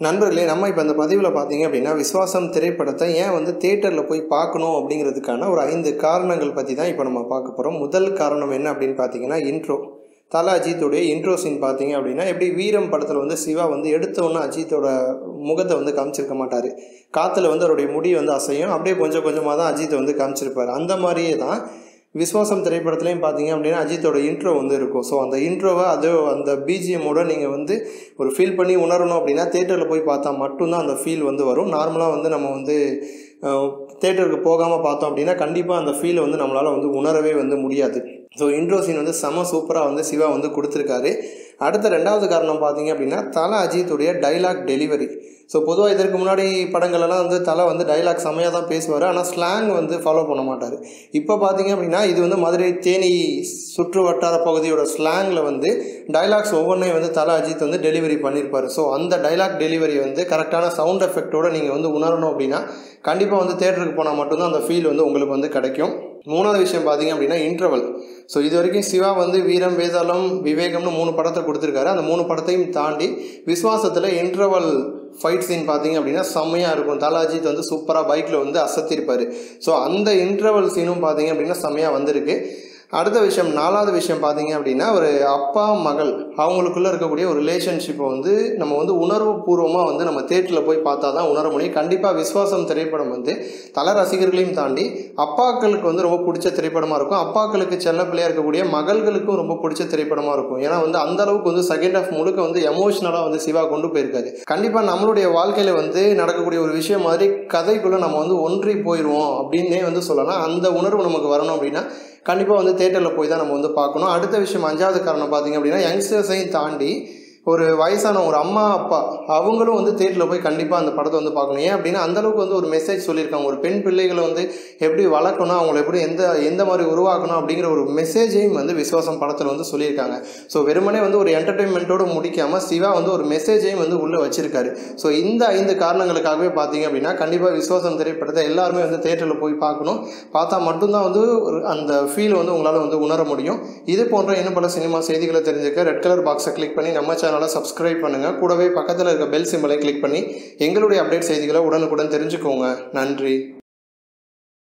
நண்பர்களே நம்ம இப்போ அந்த பதிவில் பார்த்தீங்க அப்படின்னா விஸ்வாசம் திரைப்படத்தை ஏன் வந்து தேட்டரில் போய் பார்க்கணும் அப்படிங்கிறதுக்கான ஒரு ஐந்து காரணங்கள் பற்றி தான் இப்போ நம்ம பார்க்க போகிறோம் முதல் காரணம் என்ன அப்படின்னு பார்த்தீங்கன்னா இன்ட்ரோ தல அஜித்துடைய இன்ட்ரோ சீன் பார்த்தீங்க அப்படின்னா எப்படி வீரம் படத்தில் வந்து சிவா வந்து எடுத்தோன்னே அஜித்தோட முகத்தை வந்து காமிச்சிருக்க மாட்டார். காற்றுல வந்து அவருடைய முடி வந்து அசையும் அப்படியே கொஞ்சம் கொஞ்சமாக தான் அஜித்தை வந்து காமிச்சிருப்பார். அந்த மாதிரியே தான் விஸ்வாசம் திரைப்படத்துலையும் பார்த்தீங்க அப்படின்னா அஜித்தோட இன்ட்ரோ வந்து இருக்கும். ஸோ அந்த இன்ட்ரோவை அது அந்த பிஜிஎம்மோட நீங்கள் வந்து ஒரு ஃபீல் பண்ணி உணரணும் அப்படின்னா தேட்டரில் போய் பார்த்தா மட்டும்தான் அந்த ஃபீல் வந்து வரும். நார்மலாக வந்து நம்ம வந்து தேட்டருக்கு போகாமல் பார்த்தோம் அப்படின்னா கண்டிப்பாக அந்த ஃபீலை வந்து நம்மளால் வந்து உணரவே வந்து முடியாது. ஸோ இன்ட்ரோ சீன் வந்து செம சூப்பராக வந்து சிவா வந்து கொடுத்துருக்காரு. அடுத்த ரெண்டாவது காரணம் பார்த்தீங்க அப்படின்னா தலை அஜித்துடைய டைலாக் டெலிவரி ஸோ பொதுவாக இதற்கு முன்னாடி படங்களெல்லாம் வந்து தலை வந்து டைலாக் செம்மையாக தான் பேசுவார். ஆனால் ஸ்லாங் வந்து ஃபாலோ பண்ண மாட்டார். இப்போ பார்த்தீங்க அப்படின்னா இது வந்து மதுரை தேனி சுற்று வட்டார பகுதியோட ஸ்லாங்கில் வந்து டைலாக்ஸ் ஒவ்வொன்றையும் வந்து தலை அஜித் வந்து டெலிவரி பண்ணியிருப்பார் ஸோ அந்த டைலாக் டெலிவரி வந்து கரெக்டான சவுண்ட் எஃபெக்டோடு நீங்கள் வந்து உணரணும் அப்படின்னா கண்டிப்பாக வந்து தேட்டருக்கு போனால் மட்டும்தான் அந்த ஃபீல் வந்து உங்களுக்கு வந்து கிடைக்கும். மூணாவது விஷயம் பார்த்தீங்க அப்படின்னா இன்டர்வல் ஸோ இது வரைக்கும் சிவா வந்து வீரம் வேதாளம் விவேகம்னு மூணு படத்தை கொடுத்துருக்காரு. அந்த மூணு படத்தையும் தாண்டி விஸ்வாசத்தில் இன்டர்வல் ஃபைட் சீன் பார்த்தீங்க அப்படின்னா செம்மையாக இருக்கும். தலாஜித் வந்து சூப்பராக பைக்கில் வந்து அசத்திருப்பார். ஸோ அந்த இன்டர்வல் சீனும் பார்த்தீங்க அப்படின்னா செம்மையாக வந்திருக்கு. அடுத்த விஷயம் நாலாவது விஷயம் பார்த்தீங்க அப்படின்னா ஒரு அப்பா மகள் அவங்களுக்குள்ளே இருக்கக்கூடிய ஒரு ரிலேஷன்ஷிப்பை வந்து நம்ம வந்து உணர்வு பூர்வமாக வந்து நம்ம தேட்டரில் போய் பார்த்தா தான் உணர முடியும். கண்டிப்பாக விஸ்வாசம் திரைப்படம் வந்து தல ரசிகர்களையும் தாண்டி அப்பாக்களுக்கு வந்து ரொம்ப பிடிச்ச திரைப்படமாக இருக்கும். அப்பாக்களுக்கு செல்ல பிள்ளையாக இருக்கக்கூடிய மகள்களுக்கும் ரொம்ப பிடிச்ச திரைப்படமாக இருக்கும். ஏன்னா வந்து அந்த அளவுக்கு வந்து செகண்ட் ஆஃப் முழுக்க வந்து எமோஷ்னலாக வந்து சிவா கொண்டு போயிருக்காரு. கண்டிப்பாக நம்மளுடைய வாழ்க்கையில் வந்து நடக்கக்கூடிய ஒரு விஷயம் மாதிரி கதைக்குள்ளே நம்ம வந்து ஒன்றி போயிடுவோம் அப்படின்னே வந்து சொல்லலாம். அந்த உணர்வு நமக்கு வரணும் அப்படின்னா கண்டிப்பாக வந்து தேட்டரில் போய் தான் நம்ம வந்து பார்க்கணும். அடுத்த விஷயம் அஞ்சாவது காரணம் பார்த்தீங்க அப்படின்னா யங்ஸ்டர்ஸையும் தாண்டி ஒரு வயசான ஒரு அம்மா அப்பா அவங்களும் வந்து தேட்டரில் போய் கண்டிப்பாக அந்த படத்தை வந்து பார்க்கணும். ஏன் அப்படின்னா அந்தளவுக்கு வந்து ஒரு மெசேஜ் சொல்லியிருக்காங்க. ஒரு பெண் பிள்ளைகளை வந்து எப்படி வளர்க்கணும் அவங்கள எப்படி எந்த எந்த மாதிரி உருவாக்கணும் அப்படிங்கிற ஒரு மெசேஜையும் வந்து விஸ்வாசம் படத்தில் வந்து சொல்லியிருக்காங்க. ஸோ வெறுமனே வந்து ஒரு என்டர்டெயின்மெண்ட்டோடு முடிக்காமல் சிவா வந்து ஒரு மெசேஜையும் வந்து உள்ளே வச்சிருக்காரு. ஸோ இந்த ஐந்து காரணங்களுக்காகவே பார்த்தீங்க அப்படின்னா கண்டிப்பாக விஸ்வாசம் திரைப்படத்தை எல்லாருமே வந்து தேட்டரில் போய் பார்க்கணும். பார்த்தா மட்டும்தான் வந்து ஒரு அந்த ஃபீல் வந்து உங்களால் வந்து உணர முடியும். இது போன்ற இன்னும் பல சினிமா செய்திகளை தெரிஞ்சுக்க ரெட் கலர் பாக்ஸை கிளிக் பண்ணி நம்ம சேனல் சேனலை சப்ஸ்கிரைப் பண்ணுங்கள் கூடவே பக்கத்தில் இருக்க பெல் சிம்பலை கிளிக் பண்ணி எங்களுடைய அப்டேட் செய்திகளை உடனுக்குடன் தெரிஞ்சுக்கோங்க. நன்றி.